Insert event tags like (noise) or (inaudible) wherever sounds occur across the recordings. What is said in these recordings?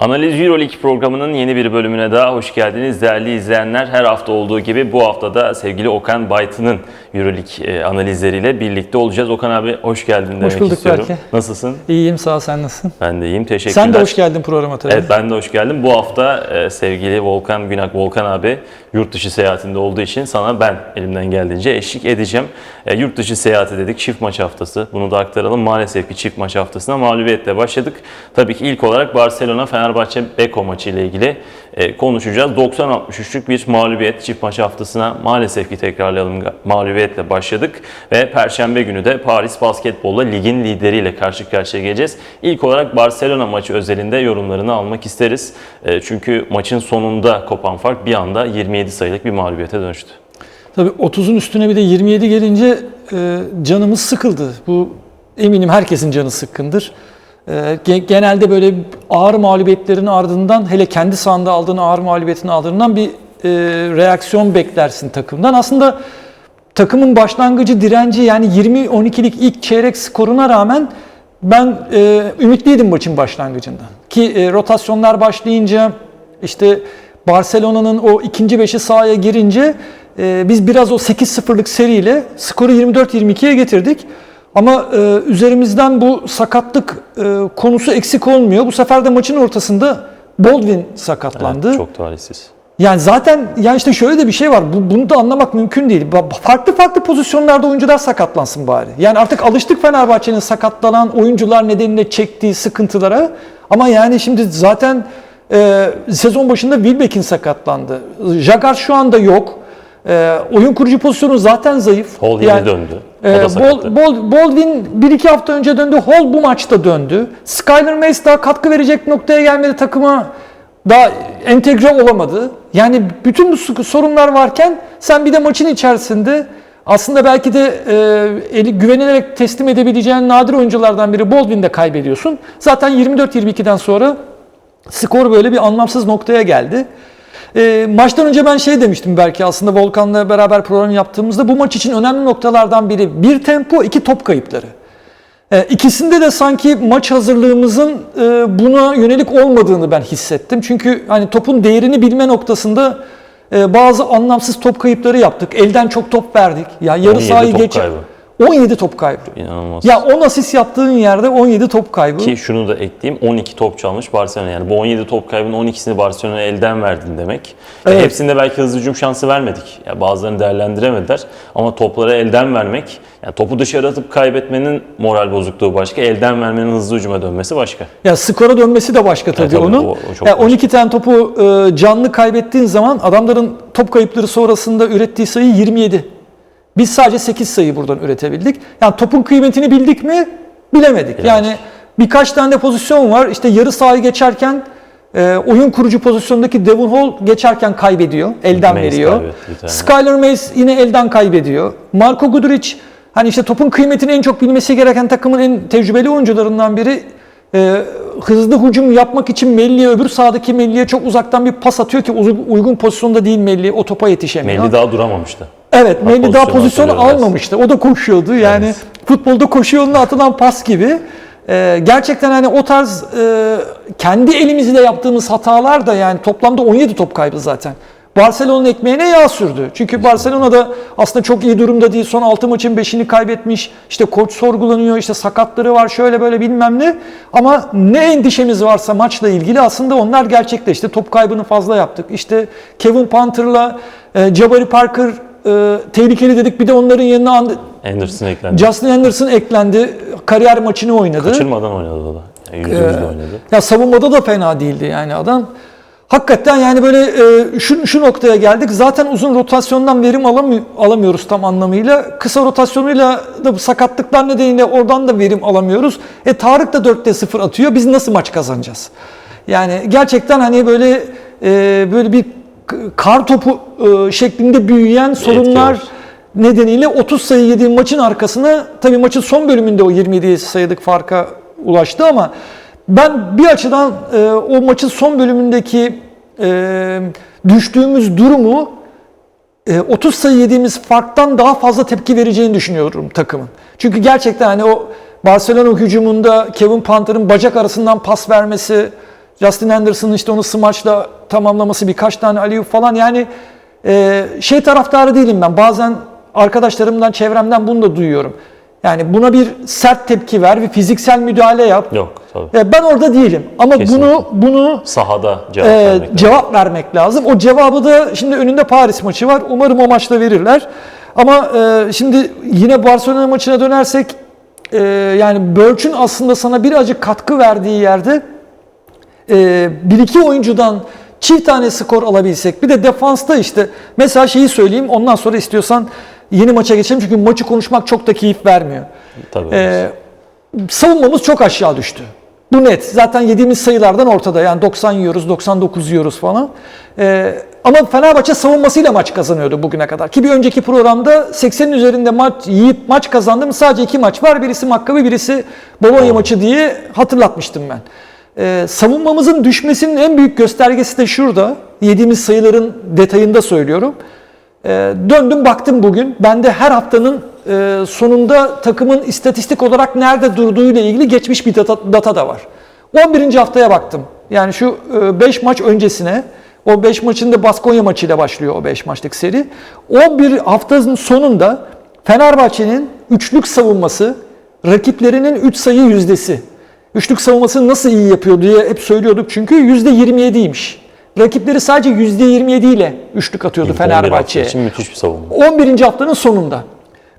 Analiz Euroleague programının yeni bir bölümüne daha hoş geldiniz değerli izleyenler. Her hafta olduğu gibi bu hafta da sevgili Okan Baytı'nın Euroleague e, analizleriyle birlikte olacağız. Okan abi hoş geldin demek bulduk istiyorum. Berke. Nasılsın? İyiyim sağ ol sen nasılsın? Ben de iyiyim teşekkürler. Sen de hoş geldin programa tabii. Evet ben de hoş geldim. Bu hafta e, sevgili Volkan Günak, Volkan abi yurt dışı seyahatinde olduğu için sana ben elimden geldiğince eşlik edeceğim. E, yurt dışı seyahati dedik, çift maç haftası. Bunu da aktaralım. Maalesef ki çift maç haftasına mağlubiyetle başladık. Tabii ki ilk olarak Barcelona-Fenerbahçe Beko maçı ile ilgili e, konuşacağız. 90-63'lük bir mağlubiyet çift maç haftasına maalesef ki tekrarlayalım mağlubiyetle başladık. Ve Perşembe günü de Paris Basketbol'la ligin lideriyle karşı karşıya geleceğiz. İlk olarak Barcelona maçı özelinde yorumlarını almak isteriz. E, çünkü maçın sonunda kopan fark bir anda 27 sayılık bir mağlubiyete dönüştü. Tabii 30'un üstüne bir de 27 gelince e, canımız sıkıldı. Bu eminim herkesin canı sıkkındır. E, ge- genelde böyle ağır mağlubiyetlerin ardından hele kendi sahanda aldığın ağır mağlubiyetin ardından bir e, reaksiyon beklersin takımdan. Aslında takımın başlangıcı direnci yani 20-12'lik ilk çeyrek skoruna rağmen ben e, ümitliydim maçın başlangıcından. Ki e, rotasyonlar başlayınca işte Barcelona'nın o ikinci beşi sahaya girince e, biz biraz o 8-0'lık seriyle skoru 24-22'ye getirdik. Ama e, üzerimizden bu sakatlık e, konusu eksik olmuyor. Bu sefer de maçın ortasında Baldwin sakatlandı. Evet, çok talihsiz. Yani zaten yani işte şöyle de bir şey var. Bu, bunu da anlamak mümkün değil. Farklı farklı pozisyonlarda oyuncular sakatlansın bari. Yani artık alıştık Fenerbahçe'nin sakatlanan oyuncular nedeniyle çektiği sıkıntılara. Ama yani şimdi zaten e, sezon başında Wilbeck'in sakatlandı. Jagar şu anda yok. E, oyun kurucu pozisyonu zaten zayıf. Hall Yani- döndü. Da Bol. Bol, Baldwin 1-2 hafta önce döndü. Hall bu maçta döndü. Skyler Mace daha katkı verecek noktaya gelmedi takıma. Daha entegre olamadı. Yani bütün bu sorunlar varken sen bir de maçın içerisinde aslında belki de e, eli güvenilerek teslim edebileceğin nadir oyunculardan biri Baldwin'de kaybediyorsun. Zaten 24-22'den sonra skor böyle bir anlamsız noktaya geldi. E, maçtan önce ben şey demiştim belki aslında Volkan'la beraber program yaptığımızda bu maç için önemli noktalardan biri bir tempo, iki top kayıpları. E, ikisinde de sanki maç hazırlığımızın e, buna yönelik olmadığını ben hissettim. Çünkü hani topun değerini bilme noktasında e, bazı anlamsız top kayıpları yaptık. Elden çok top verdik. Ya yarı 17 sahayı geç. kaybı. 17 top kaybı. İnanılmaz. Ya 10 asist yaptığın yerde 17 top kaybı. Ki şunu da ekleyeyim 12 top çalmış Barcelona yani bu 17 top kaybının 12'sini Barcelona'ya elden verdin demek. Evet. hepsinde belki hızlı hücum şansı vermedik. Ya bazılarını değerlendiremediler ama topları elden vermek yani topu dışarı atıp kaybetmenin moral bozukluğu başka, elden vermenin hızlı hücuma dönmesi başka. Ya skora dönmesi de başka tabii, tabii, onun. o- o çok ya başka. 12 tane topu e, canlı kaybettiğin zaman adamların top kayıpları sonrasında ürettiği sayı 27. Biz sadece 8 sayı buradan üretebildik. Yani topun kıymetini bildik mi? Bilemedik. Yani birkaç tane de pozisyon var. İşte yarı sahayı geçerken e, oyun kurucu pozisyondaki Devon Hall geçerken kaybediyor. Elden Mace veriyor. kaybetti. Skyler Mace yine elden kaybediyor. Marco Guduric hani işte topun kıymetini en çok bilmesi gereken takımın en tecrübeli oyuncularından biri. Ee, hızlı hücum yapmak için Melli'ye öbür sahadaki Melli'ye çok uzaktan bir pas atıyor ki uygun pozisyonda değil Melli o topa yetişemiyor. Melli daha duramamıştı. Evet, Melli daha pozisyonu almamıştı. O da koşuyordu. Yani Evet. futbolda koşu yoluna atılan pas gibi. Ee, gerçekten hani o tarz e, kendi elimizle yaptığımız hatalar da yani toplamda 17 top kaybı zaten. Barcelona'nın ekmeğine yağ sürdü. Çünkü Barcelona da aslında çok iyi durumda değil. Son 6 maçın 5'ini kaybetmiş. İşte koç sorgulanıyor. işte sakatları var şöyle böyle bilmem ne. Ama ne endişemiz varsa maçla ilgili aslında onlar gerçekleşti. Top kaybını fazla yaptık. İşte Kevin Panther'la e, Jabari Parker e, tehlikeli dedik. Bir de onların yanına And- Anderson eklendi. Justin Anderson eklendi. Kariyer maçını oynadı. Kaçırmadan oynadı o da. Yani yüzde yüz de oynadı. Ya savunmada da fena değildi yani adam. Hakikaten yani böyle e, şu, şu noktaya geldik. Zaten uzun rotasyondan verim alamı- alamıyoruz tam anlamıyla. Kısa rotasyonuyla da bu sakatlıklar nedeniyle oradan da verim alamıyoruz. E Tarık da 4'te 0 atıyor. Biz nasıl maç kazanacağız? Yani gerçekten hani böyle e, böyle bir kar topu e, şeklinde büyüyen sorunlar nedeniyle 30 sayı yediğim maçın arkasına tabii maçın son bölümünde o 27 sayılık farka ulaştı ama ben bir açıdan e, o maçın son bölümündeki e, düştüğümüz durumu e, 30 sayı yediğimiz farktan daha fazla tepki vereceğini düşünüyorum takımın. Çünkü gerçekten hani o Barcelona hücumunda Kevin Panther'ın bacak arasından pas vermesi Justin Anderson'ın işte onu smaçla tamamlaması birkaç tane alley falan yani e, şey taraftarı değilim ben. Bazen arkadaşlarımdan, çevremden bunu da duyuyorum. Yani buna bir sert tepki ver, bir fiziksel müdahale yap. Yok tabii. E, ben orada değilim. Ama Kesinlikle. bunu bunu Sahada cevap e, vermek lazım. cevap vermek lazım. O cevabı da şimdi önünde Paris maçı var. Umarım o maçta verirler. Ama e, şimdi yine Barcelona maçına dönersek e, yani Birch'ün aslında sana birazcık katkı verdiği yerde e, bir iki oyuncudan çift tane skor alabilsek. Bir de defansta işte mesela şeyi söyleyeyim ondan sonra istiyorsan yeni maça geçelim. Çünkü maçı konuşmak çok da keyif vermiyor. Tabii. Ee, savunmamız çok aşağı düştü. Bu net. Zaten yediğimiz sayılardan ortada. Yani 90 yiyoruz, 99 yiyoruz falan. Ee, ama Fenerbahçe savunmasıyla maç kazanıyordu bugüne kadar. Ki bir önceki programda 80'in üzerinde maç yiyip maç kazandım. Sadece iki maç var. Birisi Maccabi, birisi Bologna maçı diye hatırlatmıştım ben. Ee, savunmamızın düşmesinin en büyük göstergesi de şurada. Yediğimiz sayıların detayında söylüyorum. Ee, döndüm baktım bugün. Ben de her haftanın e, sonunda takımın istatistik olarak nerede durduğuyla ilgili geçmiş bir data, data da var. 11. haftaya baktım. Yani şu 5 maç öncesine. O 5 maçın da Baskonya maçıyla başlıyor o 5 maçlık seri. 11 haftanın sonunda Fenerbahçe'nin üçlük savunması rakiplerinin 3 sayı yüzdesi. Üçlük savunmasını nasıl iyi yapıyor diye hep söylüyorduk çünkü %27'ymiş. Rakipleri sadece %27 ile üçlük atıyordu 11 hafta Fenerbahçe'ye. için müthiş bir savunma. 11. haftanın sonunda.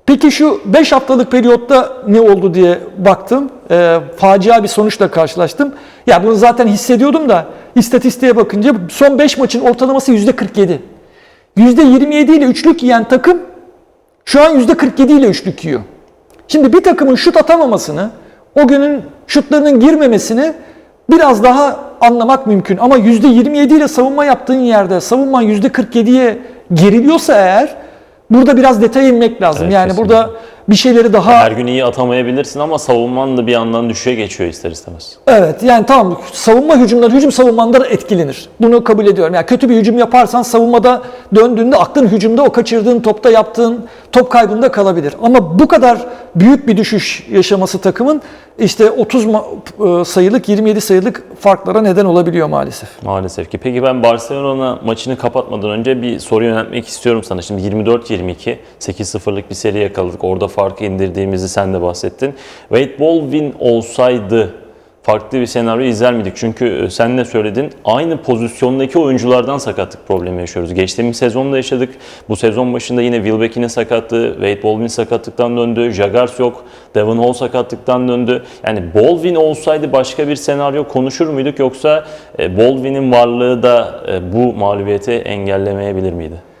Peki şu 5 haftalık periyotta ne oldu diye baktım. Ee, facia bir sonuçla karşılaştım. Ya bunu zaten hissediyordum da istatistiğe bakınca son 5 maçın ortalaması %47. %27 ile üçlük yiyen takım şu an %47 ile üçlük yiyor. Şimdi bir takımın şut atamamasını, o günün şutlarının girmemesini biraz daha anlamak mümkün. Ama %27 ile savunma yaptığın yerde savunman %47'ye geriliyorsa eğer burada biraz detaya inmek lazım. Evet, yani kesinlikle. burada bir şeyleri daha Her gün iyi atamayabilirsin ama savunman da bir yandan düşüşe geçiyor ister istemez. Evet yani tamam savunma hücumları hücum savunmanda da etkilenir. Bunu kabul ediyorum. Yani kötü bir hücum yaparsan savunmada döndüğünde aklın hücumda o kaçırdığın topta yaptığın top kaybında kalabilir. Ama bu kadar büyük bir düşüş yaşaması takımın işte 30 ma- e, sayılık 27 sayılık farklara neden olabiliyor maalesef. Maalesef ki. Peki ben Barcelona maçını kapatmadan önce bir soru yöneltmek istiyorum sana. Şimdi 24-22, 8-0'lık bir seri yakaladık. Orada farkı indirdiğimizi sen de bahsettin. Wade Baldwin olsaydı farklı bir senaryo izler miydik? Çünkü e, sen de söyledin aynı pozisyondaki oyunculardan sakatlık problemi yaşıyoruz. Geçtiğimiz sezonda yaşadık. Bu sezon başında yine Wilbeck'in sakatlığı, Wade Baldwin sakatlıktan döndü. Jagars yok, Devon Hall sakatlıktan döndü. Yani Baldwin olsaydı başka bir senaryo konuşur muyduk yoksa e, Baldwin'in varlığı da e, bu mağlubiyeti engellemeyebilir miydi?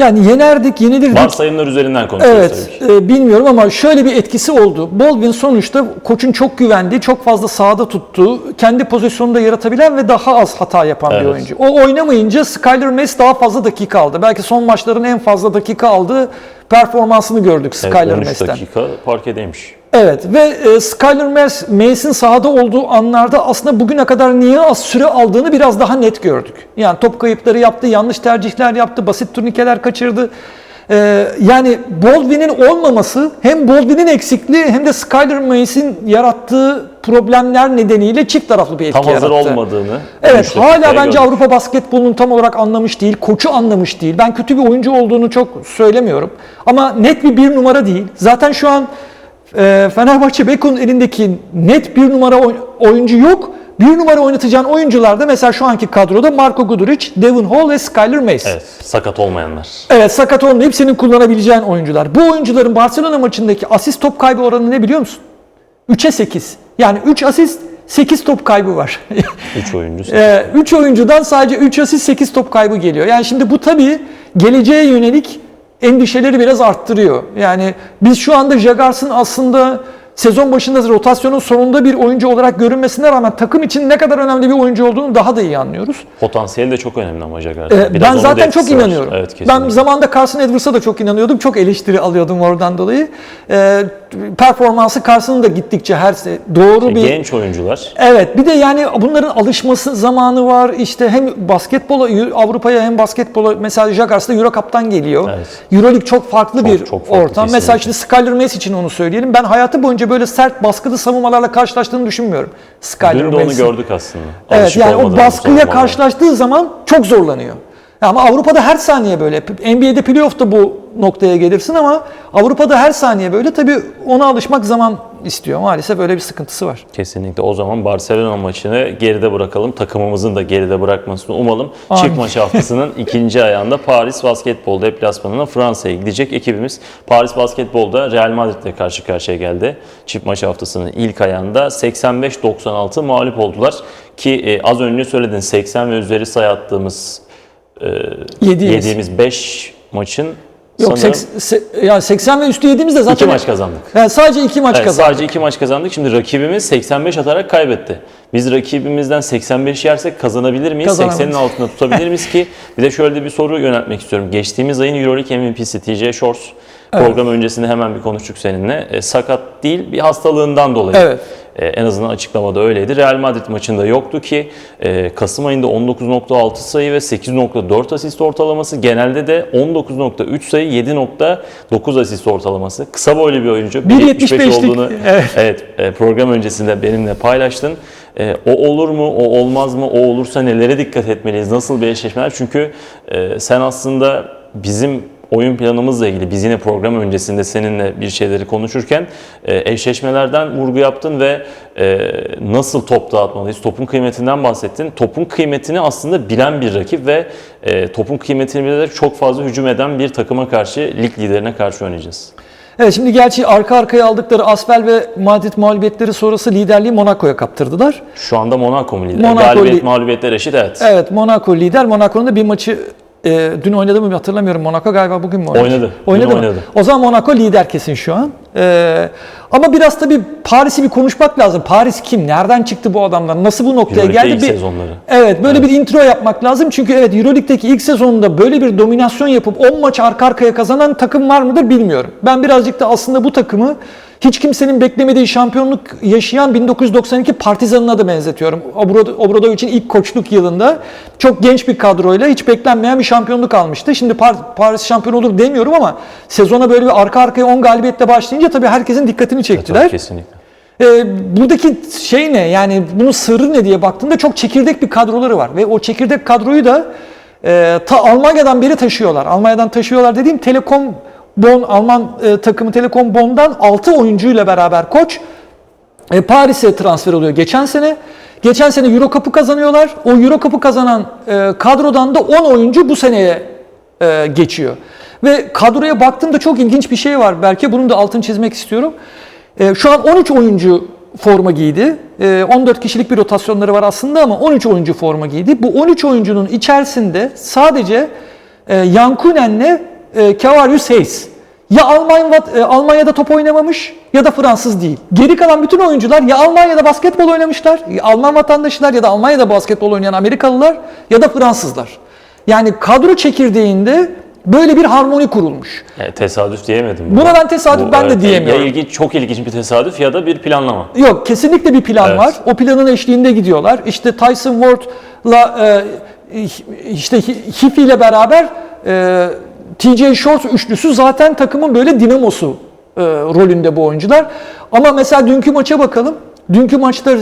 Yani yenerdik, yenilirdik. Varsayımlar üzerinden konuşuyoruz Evet, tabii ki. e, bilmiyorum ama şöyle bir etkisi oldu. Baldwin sonuçta koçun çok güvendiği, çok fazla sahada tuttuğu, kendi pozisyonunda yaratabilen ve daha az hata yapan bir Evet. oyuncu. O oynamayınca Skyler Mays daha fazla dakika aldı. Belki son maçların en fazla dakika aldığı performansını gördük Evet, Skyler 13 Mays'ten. dakika parkedeymiş. Evet ve e, Skyler Mays, Mays'in sahada olduğu anlarda aslında bugüne kadar niye az süre aldığını biraz daha net gördük. Yani top kayıpları yaptı, yanlış tercihler yaptı, basit turnikeler kaçırdı. E, yani Baldwin'in olmaması hem Baldwin'in eksikliği hem de Skyler Mays'in yarattığı problemler nedeniyle çift taraflı bir etki Tam hazır yarattı. olmadığını Evet 13 hala bence gördük. Avrupa basketbolunu tam olarak anlamış değil. Koçu anlamış değil. Ben kötü bir oyuncu olduğunu çok söylemiyorum. Ama net bir bir numara değil. Zaten şu an Fenerbahçe Beko'nun elindeki net bir numara oy- oyuncu yok. Bir numara oynatacağın oyuncular da mesela şu anki kadroda Marco Guduric, Devon Hall ve Skyler Mays. Evet, sakat olmayanlar. Evet sakat olmayıp senin kullanabileceğin oyuncular. Bu oyuncuların Barcelona maçındaki asist top kaybı oranı ne biliyor musun? 3'e 8. Yani 3 asist 8 top kaybı var. (laughs) 3 oyuncu. 3 oyuncudan sadece 3 asist 8 top kaybı geliyor. Yani şimdi bu tabii geleceğe yönelik endişeleri biraz arttırıyor. Yani biz şu anda Jagars'ın aslında sezon başında rotasyonun sonunda bir oyuncu olarak görünmesine rağmen takım için ne kadar önemli bir oyuncu olduğunu daha da iyi anlıyoruz. Potansiyeli de çok önemli ama Jaguars'ın. Ee, ben zaten çok var. inanıyorum. Evet, kesinlikle. ben zamanında Carson Edwards'a da çok inanıyordum. Çok eleştiri alıyordum oradan dolayı. Ee, performansı karşısında gittikçe her doğru bir Genç oyuncular. Evet bir de yani bunların alışması zamanı var. İşte hem basketbola Avrupa'ya hem basketbola mesela Jaguars'ta Euro Cup'tan geliyor. Evet. Euroleague çok farklı bir çok farklı ortam. Mesela kesinlikle. işte Skyler Mace için onu söyleyelim. Ben hayatı boyunca böyle sert baskılı savunmalarla karşılaştığını düşünmüyorum. Skyler Dün de onu gördük aslında. Evet Alışık yani o savunmalar. karşılaştığı zaman çok zorlanıyor. Ama Avrupa'da her saniye böyle. NBA'de playoff'ta bu noktaya gelirsin ama Avrupa'da her saniye böyle. Tabii ona alışmak zaman istiyor. Maalesef öyle bir sıkıntısı var. Kesinlikle. O zaman Barcelona maçını geride bırakalım. Takımımızın da geride bırakmasını umalım. Amin. Çift maç haftasının (laughs) ikinci ayağında Paris Basketbol deplasmanına Fransa'ya gidecek ekibimiz. Paris Basketbol'da Real Madrid'le karşı karşıya geldi. Çift maç haftasının ilk ayağında 85-96 mağlup oldular. Ki e, az önce söyledin 80 ve üzeri sayı attığımız Yediğimiz. yediğimiz 5 maçın Yok sanırım seks- se- ya 80 ve üstü yediğimizde zaten iki maç kazandık. Yani sadece iki maç Evet, kazandık. sadece iki maç kazandık. Şimdi rakibimiz 85 atarak kaybetti. Biz rakibimizden 85 yersek kazanabilir miyiz? Kazanamayız. 80'in altında tutabilir miyiz ki? Bir de şöyle bir soru yöneltmek istiyorum. Geçtiğimiz ayın Euroleague MVP'si TJ Shorts. Program öncesinde hemen bir konuştuk seninle. E, sakat değil, bir hastalığından dolayı. Evet. E, en azından açıklamada öyleydi. Real Madrid maçında yoktu ki e, Kasım ayında 19.6 sayı ve 8.4 asist ortalaması. Genelde de 19.3 sayı 7.9 asist ortalaması. Kısa boylu bir oyuncu. 1.75 1.75'lik, olduğunu (laughs) evet. evet, e, program öncesinde benimle paylaştın. E, o olur mu, o olmaz mı, o olursa nelere dikkat etmeliyiz, nasıl bir eşleşmeler? Çünkü e, sen aslında bizim oyun planımızla ilgili biz yine program öncesinde seninle bir şeyleri konuşurken e, eşleşmelerden vurgu yaptın ve e, nasıl top dağıtmalıyız, topun kıymetinden bahsettin. Topun kıymetini aslında bilen bir rakip ve e, topun kıymetini bilerek çok fazla hücum eden bir takıma karşı, lig liderine karşı oynayacağız. Evet şimdi gerçi arka arkaya aldıkları Asvel ve Madrid mağlubiyetleri sonrası liderliği Monaco'ya kaptırdılar. Şu anda Monaco mu lider? Monaco Galibiyet li- mağlubiyetler eşit evet. Evet Monaco lider. Monaco'nun da bir maçı e, dün oynadı mı hatırlamıyorum. Monaco galiba bugün mü oynadı? Oynadı. Oynadı mı? oynadı. O zaman Monaco lider kesin şu an. E, ama biraz tabii Paris'i bir konuşmak lazım. Paris kim? Nereden çıktı bu adamlar? Nasıl bu noktaya Euroleague'de geldi? ilk Bir- sezonları. Evet böyle bir intro yapmak lazım. Çünkü evet Euroleague'deki ilk sezonunda böyle bir dominasyon yapıp 10 maç arka arkaya kazanan takım var mıdır bilmiyorum. Ben birazcık da aslında bu takımı hiç kimsenin beklemediği şampiyonluk yaşayan 1992 Partizan'ına da benzetiyorum. Obrado- Obradovic'in ilk koçluk yılında çok genç bir kadroyla hiç beklenmeyen bir şampiyonluk almıştı. Şimdi Par- Paris şampiyon olur demiyorum ama sezona böyle bir arka arkaya 10 galibiyetle başlayınca tabii herkesin dikkatini çektiler. Tabii, kesinlikle. Ee, buradaki şey ne yani bunun sırrı ne diye baktığında çok çekirdek bir kadroları var ve o çekirdek kadroyu da e, ta Almanya'dan beri taşıyorlar. Almanya'dan taşıyorlar dediğim Telekom Bonn Alman e, takımı Telekom Bonn'dan 6 oyuncuyla beraber koç e, Paris'e transfer oluyor geçen sene. Geçen sene Euro Cup'ı kazanıyorlar. O Euro Cup'ı kazanan e, kadrodan da 10 oyuncu bu seneye e, geçiyor. Ve kadroya baktığımda çok ilginç bir şey var. Belki bunun da altını çizmek istiyorum. E, şu an 13 oyuncu forma giydi. E, 14 kişilik bir rotasyonları var aslında ama 13 oyuncu forma giydi. Bu 13 oyuncunun içerisinde sadece e, Yankunen'le e, Kavarius Hayes ya Almanya, e, Almanya'da top oynamamış ya da Fransız değil. Geri kalan bütün oyuncular ya Almanya'da basketbol oynamışlar, ya Alman vatandaşlar ya da Almanya'da basketbol oynayan Amerikalılar ya da Fransızlar. Yani kadro çekirdeğinde böyle bir harmoni kurulmuş. Yani tesadüf diyemedim. Buna ben tesadüf ben de diyemiyorum. Ya ilginç, çok ilginç bir tesadüf ya da bir planlama. Yok kesinlikle bir plan Evet. var. O planın eşliğinde gidiyorlar. İşte Tyson Ward'la e, işte Hifi ile beraber e, TJ Shorts üçlüsü zaten takımın böyle dinamosu e, rolünde bu oyuncular. Ama mesela dünkü maça bakalım. Dünkü maçta e,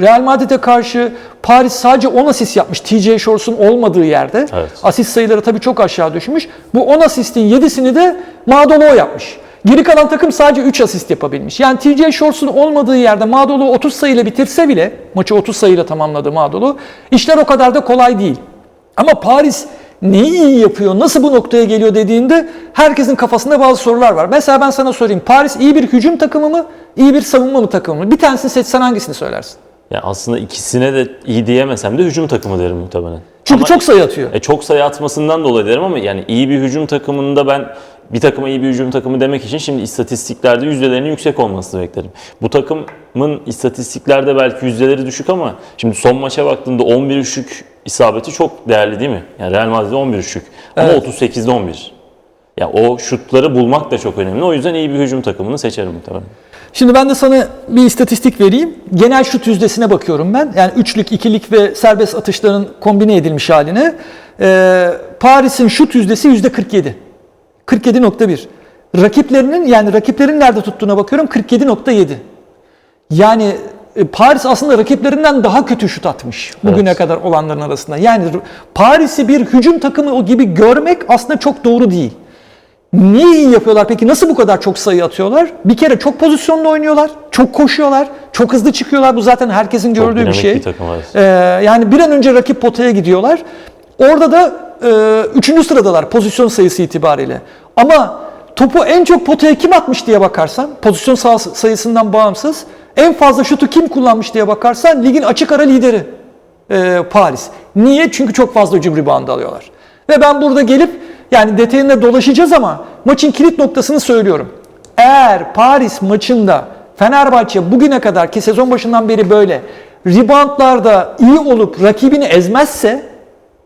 Real Madrid'e karşı Paris sadece 10 asist yapmış TJ Shorts'un olmadığı yerde. Evet. Asist sayıları tabii çok aşağı düşmüş. Bu 10 asistin 7'sini de Madolo yapmış. Geri kalan takım sadece 3 asist yapabilmiş. Yani TJ Shorts'un olmadığı yerde Madolo 30 sayıyla bitirse bile, maçı 30 sayıyla tamamladı Madolo, işler o kadar da kolay değil. Ama Paris neyi iyi yapıyor, nasıl bu noktaya geliyor dediğinde herkesin kafasında bazı sorular var. Mesela ben sana sorayım, Paris iyi bir hücum takımı mı, iyi bir savunma mı takımı mı? Bir tanesini seçsen hangisini söylersin? Yani aslında ikisine de iyi diyemesem de hücum takımı derim muhtemelen. Çünkü Ama- çok sayı atıyor. E, çok sayı atmasından dolayı derim ama yani iyi bir hücum takımında ben bir takıma iyi bir hücum takımı demek için şimdi istatistiklerde yüzdelerinin yüksek olmasını beklerim. Bu takımın istatistiklerde belki yüzdeleri düşük ama şimdi son maça baktığında 11 üçlük isabeti çok değerli değil mi? Yani Real Madrid'de 11 üçlük ama Evet. 38'de 11. Ya o şutları bulmak da çok önemli. O yüzden iyi bir hücum takımını seçerim muhtemelen. Şimdi ben de sana bir istatistik vereyim. Genel şut yüzdesine bakıyorum ben. Yani üçlük, ikilik ve serbest atışların kombine edilmiş haline. Ee, Paris'in şut yüzdesi yüzde 47. 47.1. Rakiplerinin yani rakiplerin nerede tuttuğuna bakıyorum 47.7. Yani e, Paris aslında rakiplerinden daha kötü şut atmış bugüne Evet. kadar olanların arasında. Yani Paris'i bir hücum takımı gibi görmek aslında çok doğru değil. Niye iyi yapıyorlar peki? Nasıl bu kadar çok sayı atıyorlar? Bir kere çok pozisyonlu oynuyorlar, çok koşuyorlar, çok hızlı çıkıyorlar. Bu zaten herkesin gördüğü bir şey. bir takım, evet. Ee, yani bir an önce rakip potaya gidiyorlar. Orada da e, üçüncü sıradalar pozisyon sayısı itibariyle. Ama topu en çok potaya kim atmış diye bakarsan, pozisyon sayısından bağımsız, en fazla şutu kim kullanmış diye bakarsan ligin açık ara lideri e, Paris. Niye? Çünkü çok fazla hücum reboundu alıyorlar. Ve ben burada gelip yani detayında dolaşacağız ama maçın kilit noktasını söylüyorum. Eğer Paris maçında Fenerbahçe bugüne kadar ki sezon başından beri böyle reboundlarda iyi olup rakibini ezmezse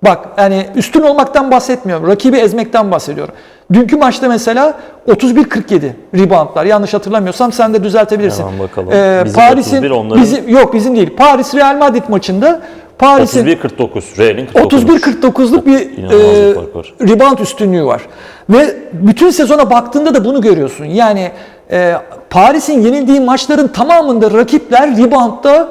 bak yani üstün olmaktan bahsetmiyorum. Rakibi ezmekten bahsediyorum. Dünkü maçta mesela 31-47 reboundlar. Yanlış hatırlamıyorsam sen de düzeltebilirsin. Hemen bakalım. Ee, Bizim Paris'in 31, onların- bizim yok bizim değil. Paris Real Madrid maçında Paris'in 31-49. Real'in 49. 31-49'luk bir e, rebound üstünlüğü var. Ve bütün sezona baktığında da bunu görüyorsun. Yani e, Paris'in yenildiği maçların tamamında rakipler reboundda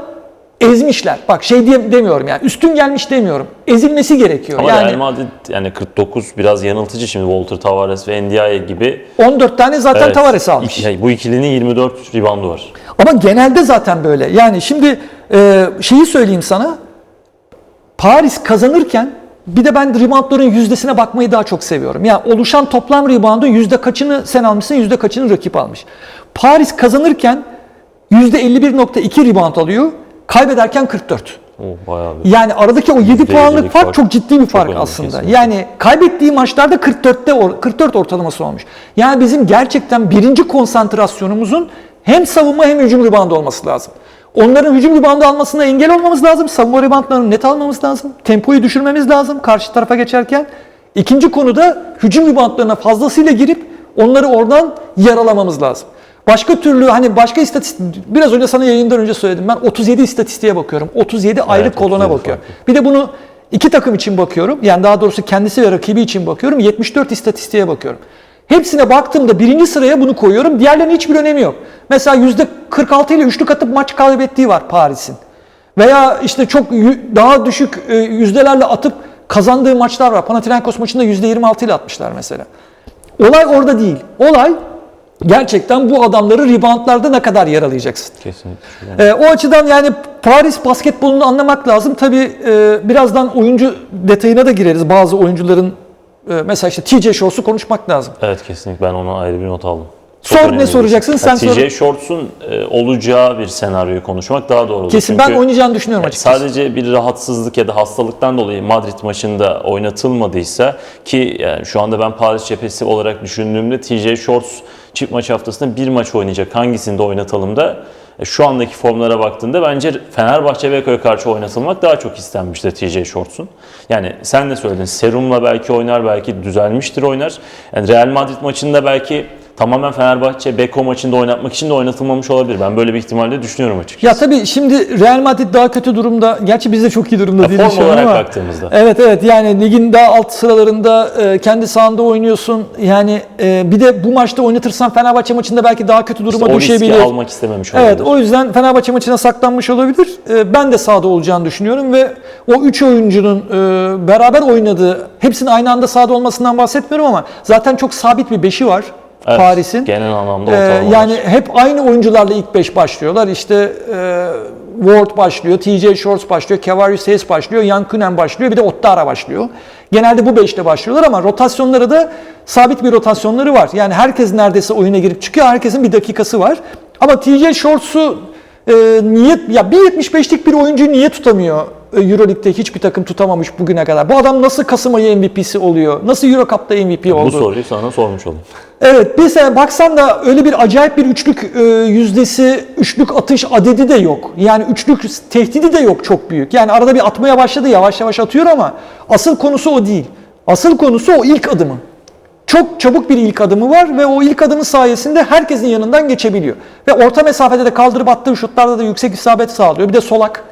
ezmişler. Bak şey diye demiyorum yani üstün gelmiş demiyorum. Ezilmesi gerekiyor. Ama yani Real Madrid yani 49 biraz yanıltıcı şimdi Walter Tavares ve Ndiaye gibi. 14 tane zaten Evet, Tavares almış. iki- bu ikilinin 24 reboundu var. Ama genelde zaten böyle. Yani şimdi e, şeyi söyleyeyim sana. Paris kazanırken bir de ben reboundların yüzdesine bakmayı daha çok seviyorum. Yani oluşan toplam reboundun yüzde kaçını sen almışsın, yüzde kaçını rakip almış. Paris kazanırken yüzde 51.2 rebound alıyor, kaybederken 44. O bayağı bir. Yani aradaki o 7 Yüzde puanlık fark fark çok ciddi bir fark aslında. kesinlikle. Yani kaybettiği maçlarda 44'te or- 44 ortalaması olmuş. Yani bizim gerçekten birinci konsantrasyonumuzun hem savunma hem hücum ribandı olması lazım. Onların hücum ribandı almasına engel olmamız lazım. Savunma ribandlarını net almamız lazım. Tempoyu düşürmemiz lazım karşı tarafa geçerken. İkinci konuda hücum ribandlarına fazlasıyla girip onları oradan yaralamamız lazım. Başka türlü hani başka istatistik biraz önce sana yayından önce söyledim. Ben 37 istatistiğe bakıyorum. 37 ayrı Evet, kolona 37 bakıyorum. farklı. Bir de bunu iki takım için bakıyorum. Yani daha doğrusu kendisi ve rakibi için bakıyorum. 74 istatistiğe bakıyorum. Hepsine baktığımda birinci sıraya bunu koyuyorum. Diğerlerinin hiçbir önemi yok. Mesela %46 ile üçlük atıp maç kaybettiği var Paris'in. Veya işte çok daha düşük e, yüzdelerle atıp kazandığı maçlar var. Panathinaikos maçında %26 ile atmışlar mesela. Olay orada değil. Olay gerçekten bu adamları reboundlarda ne kadar yaralayacaksın. Kesinlikle. Ee, o açıdan yani Paris basketbolunu anlamak lazım. Tabii e, birazdan oyuncu detayına da gireriz. Bazı oyuncuların e, mesela işte TJ Shorts'u konuşmak lazım. Evet kesinlikle ben ona ayrı bir not aldım. Sor, ne bir soracaksın? şey. Sen sor. TJ Shorts'un e, olacağı bir senaryoyu konuşmak daha doğru olur. Kesin Çünkü ben oynayacağını düşünüyorum açıkçası. sadece bir rahatsızlık ya da hastalıktan dolayı Madrid maçında oynatılmadıysa ki yani şu anda ben Paris cephesi olarak düşündüğümde TJ Shorts çift maç haftasında bir maç oynayacak. Hangisinde oynatalım da e, şu andaki formlara baktığında bence Fenerbahçe Beko'ya karşı oynatılmak daha çok istenmiştir TJ Shorts'un. Yani sen de söyledin serumla belki oynar belki düzelmiştir oynar. Yani Real Madrid maçında belki tamamen Fenerbahçe Beko maçında oynatmak için de oynatılmamış olabilir. Ben böyle bir ihtimalle düşünüyorum açıkçası. Ya tabii şimdi Real Madrid daha kötü durumda. Gerçi biz de çok iyi durumda değiliz form olarak ama. baktığımızda. Evet evet yani ligin daha alt sıralarında e, kendi sahanda oynuyorsun. Yani e, bir de bu maçta oynatırsan Fenerbahçe maçında belki daha kötü duruma o riski düşebilir. almak istememiş olabilir. Evet o yüzden Fenerbahçe maçına saklanmış olabilir. Ee, Ben de sahada olacağını düşünüyorum ve o üç oyuncunun e, beraber oynadığı, hepsinin aynı anda sahada olmasından bahsetmiyorum ama zaten çok sabit bir beşi var Evet, Paris'in. Genel anlamda ortalama yani hep aynı oyuncularla ilk 5 başlıyorlar. İşte e, Ward başlıyor, TJ Shorts başlıyor, Kevarius Hayes başlıyor, Jan Kunen başlıyor, bir de Ottara başlıyor. Genelde bu 5'te başlıyorlar ama rotasyonları da sabit bir rotasyonları var. Yani herkes neredeyse oyuna girip çıkıyor, herkesin bir dakikası var. Ama TJ Shorts'u e, niye ya 1.75'lik bir oyuncuyu niye tutamıyor e, Euroleague'de hiçbir takım tutamamış bugüne kadar. Bu adam nasıl Kasım ayı MVP'si oluyor? Nasıl Euro Cup'ta MVP oldu? Bu soruyu sana sormuş olayım. Evet bir sene baksan da öyle bir acayip bir üçlük e, yüzdesi, üçlük atış adedi de yok. Yani üçlük tehdidi de yok çok büyük. Yani arada bir atmaya başladı yavaş yavaş atıyor ama asıl konusu o değil. Asıl konusu o ilk adımı. çok çabuk bir ilk adımı var ve o ilk adımı sayesinde herkesin yanından geçebiliyor. Ve orta mesafede de kaldırıp attığı şutlarda da yüksek isabet sağlıyor. Bir de solak.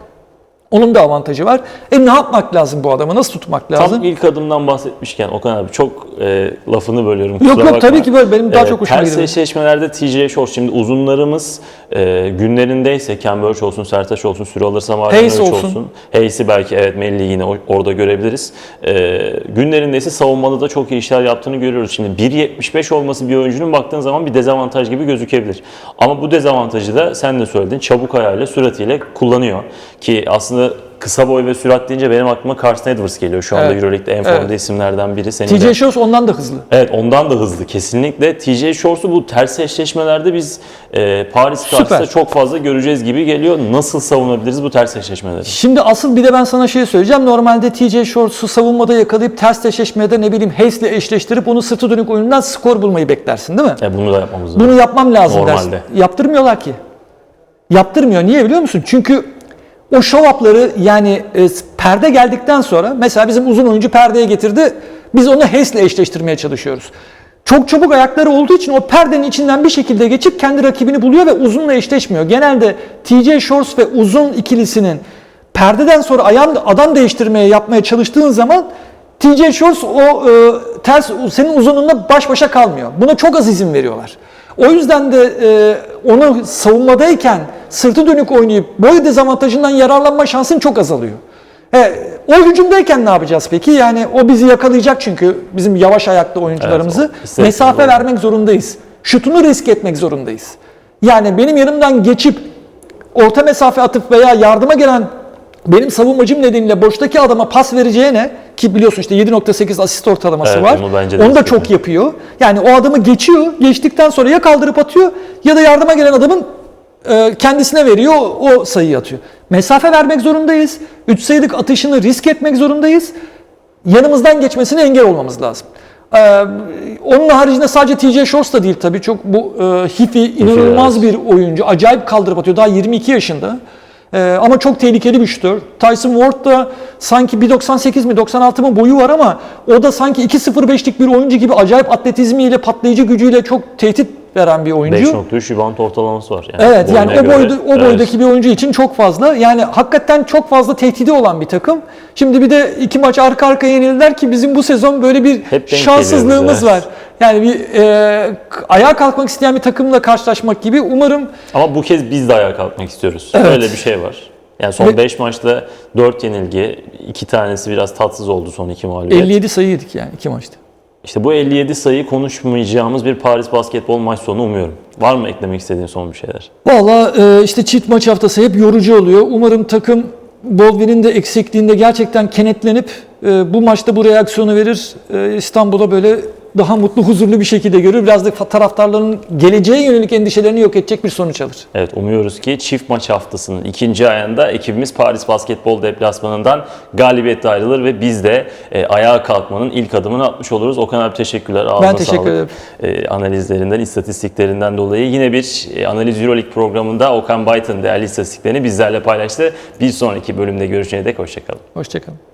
Onun da avantajı var. E ne yapmak lazım bu adamı? Nasıl tutmak lazım? Tam ilk adımdan bahsetmişken Okan abi çok e, lafını bölüyorum. Yok, yok, bakma. tabii ki böyle. Benim daha çok hoşuma Ters gidiyor. eşleşmelerde TJ Short şimdi uzunlarımız e, günlerindeyse Burch olsun, Sertaç olsun, süre alırsa Martin Hayes olsun. olsun. Hayes'i belki evet Melli yine orada görebiliriz. E, günlerindeyse savunmada da çok iyi işler yaptığını görüyoruz. Şimdi 1.75 olması bir oyuncunun baktığın zaman bir dezavantaj gibi gözükebilir. Ama bu dezavantajı da sen de söyledin çabuk ayağıyla, süratiyle kullanıyor. Ki aslında kısa boy ve sürat deyince benim aklıma Carson Edwards geliyor. Şu anda Evet. Euroleague'de en formda Evet. isimlerden biri. Senin de- TJ Shorts ondan da hızlı. Evet ondan da hızlı kesinlikle. TJ Shorts'u bu ters eşleşmelerde biz e, Paris karşısında çok fazla göreceğiz gibi geliyor. Nasıl savunabiliriz bu ters eşleşmeleri? Şimdi asıl bir de ben sana şey söyleyeceğim. Normalde TJ Shorts'u savunmada yakalayıp ters eşleşmede ne bileyim Hayes'le eşleştirip onu sırtı dönük oyundan skor bulmayı beklersin değil mi? E, bunu da yapmamız lazım. Bunu yapmam lazım Normalde. dersin. Yaptırmıyorlar ki. Yaptırmıyor. Niye biliyor musun? Çünkü o show up'ları yani e, perde geldikten sonra mesela bizim uzun oyuncu perdeye getirdi. Biz onu Hayes'le eşleştirmeye çalışıyoruz. Çok çabuk ayakları olduğu için o perdenin içinden bir şekilde geçip kendi rakibini buluyor ve uzunla eşleşmiyor. Genelde TJ Shorts ve uzun ikilisinin perdeden sonra ayağın adam değiştirmeye yapmaya çalıştığın zaman TJ Shorts o e, ters senin uzunluğunla baş başa kalmıyor. Buna çok az izin veriyorlar. O yüzden de e, onu savunmadayken sırtı dönük oynayıp boy dezavantajından yararlanma şansın çok azalıyor. E, o hücumdayken ne yapacağız peki? Yani o bizi yakalayacak çünkü bizim yavaş ayaklı oyuncularımızı Evet, o mesafe istemez vermek zorundayız. Şutunu risk etmek zorundayız. Yani benim yanımdan geçip orta mesafe atıp veya yardıma gelen benim savunmacım nedeniyle boştaki adama pas vereceğine ki biliyorsun işte 7.8 asist ortalaması Evet, var. onu bence de Onu da çok yapıyor. Yani o adamı geçiyor. Geçtikten sonra ya kaldırıp atıyor ya da yardıma gelen adamın e, kendisine veriyor. O sayıyı atıyor. Mesafe vermek zorundayız. 3 sayılık atışını risk etmek zorundayız. Yanımızdan geçmesine engel olmamız lazım. Ee, onun haricinde sadece TJ Shorts da değil tabii. Çok bu e, Hifi inanılmaz bir oyuncu. Acayip kaldırıp atıyor. Daha 22 yaşında. Ee, ama çok tehlikeli bir şutör. Tyson Ward da sanki 1.98 mi 96 mı boyu var ama o da sanki 2.05'lik bir oyuncu gibi acayip atletizmiyle, patlayıcı gücüyle çok tehdit veren bir oyuncu. 5.3 rebound ortalaması var. Yani Evet yani o boyda o Evet. boydaki bir oyuncu için çok fazla. Yani hakikaten çok fazla tehdidi olan bir takım. Şimdi bir de iki maç arka arkaya yenildiler ki bizim bu sezon böyle bir Hep şanssızlığımız geliyoruz, var. Yani bir e, ayağa kalkmak isteyen bir takımla karşılaşmak gibi. Umarım Ama bu kez biz de ayağa kalkmak istiyoruz. Evet. Öyle bir şey var. Yani son Ve- 5 maçta 4 yenilgi, 2 tanesi biraz tatsız oldu son 2 mağlubiyet. 57 sayı yedik yani iki maçta. İşte bu 57 sayı konuşmayacağımız bir Paris basketbol maç sonu umuyorum. Var mı eklemek istediğin son bir şeyler? Valla e, işte çift maç haftası hep yorucu oluyor. Umarım takım Baldwin'in de eksikliğinde gerçekten kenetlenip e, bu maçta bu reaksiyonu verir. E, İstanbul'a böyle daha mutlu, huzurlu bir şekilde görür. Biraz da taraftarların geleceğe yönelik endişelerini yok edecek bir sonuç alır. Evet umuyoruz ki çift maç haftasının ikinci ayında ekibimiz Paris Basketbol deplasmanından galibiyetle ayrılır ve biz de e, ayağa kalkmanın ilk adımını atmış oluruz. Okan abi teşekkürler. Ağzına Ben teşekkür sağlık. ederim. E, analizlerinden, istatistiklerinden dolayı yine bir e, Analiz Euroleague programında Okan Bayt'ın değerli istatistiklerini bizlerle paylaştı. Bir sonraki bölümde görüşene dek hoşçakalın. Hoşçakalın.